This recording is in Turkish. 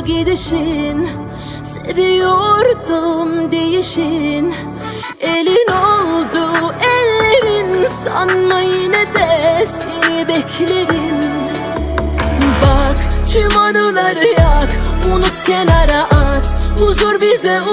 Gidişin Seviyordum değişin. Elin oldu ellerin Sanma yine de seni beklerim. Bak tüm anıları yak Unut kenara at. Huzur bize uzak